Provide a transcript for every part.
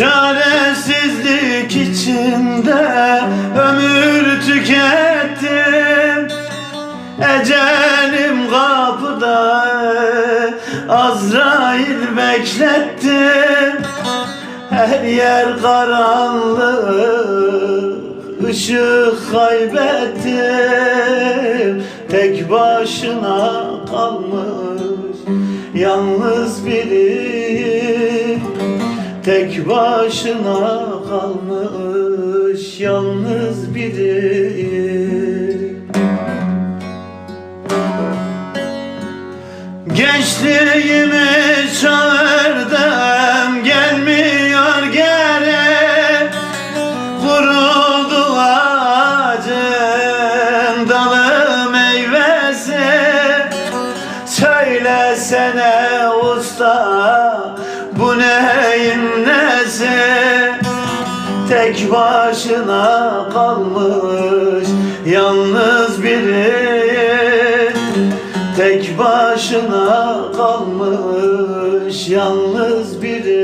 Çaresizlik içinde ömür tükettim. Ecelim kapıda Azrail beklettim. Her yer karanlık ışık kaybettim. Tek başına kalmış Yalnız biri Tek başına kalmış Yalnız biri Gençliğimi çağırdım gelmiyor geri. Kuruldu ağacın dalı meyvesi. Söylesene Tek başına kalmış yalnız biri. Tek başına kalmış yalnız biri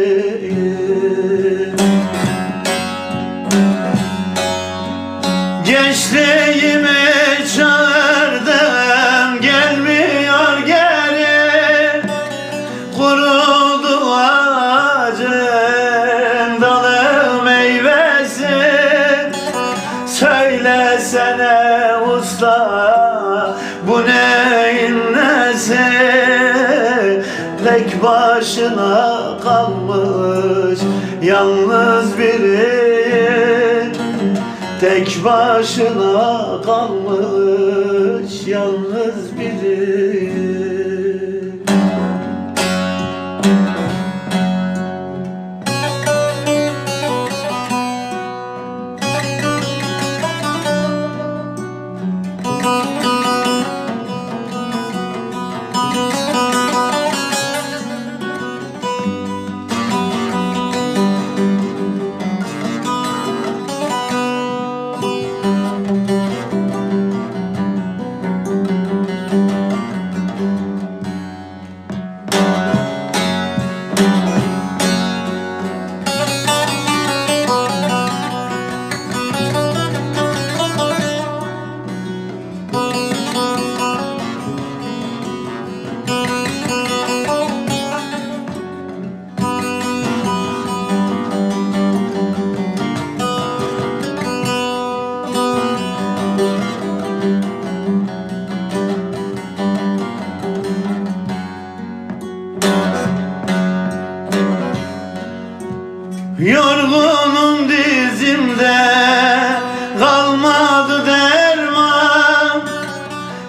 Usta bu neyin nesi Tek başına kalmış yalnız biri. Tek başına kalmış yalnız biri Yorgunum dizimde kalmadı derman.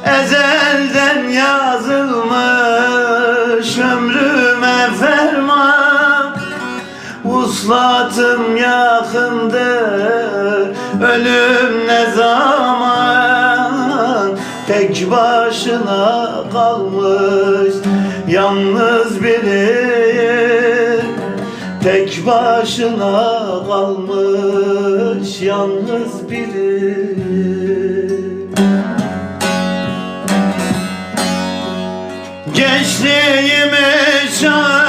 Ezelden yazılmış ömrüme ferman. Uslatım yakındır ölüm ne zaman? Tek başına kalmış yalnız Tek başına kalmış yalnız biri. Gençliğimi çağırdım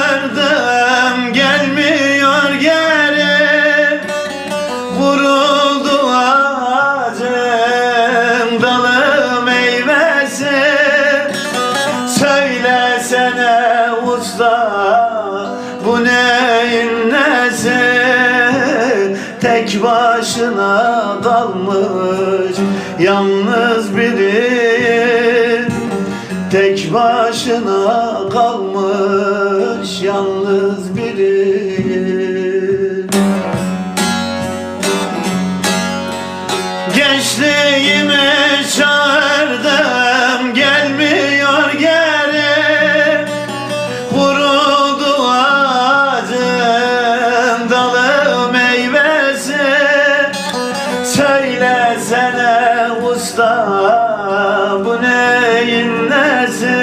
Tek başına kalmış yalnız biri. Tek başına kalmış yalnız biri usta bu neyin nesi?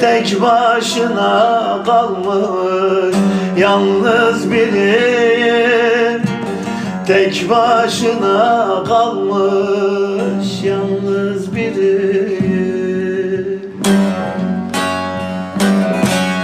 Tek başına kalmış yalnız biri Tek başına kalmış yalnız biri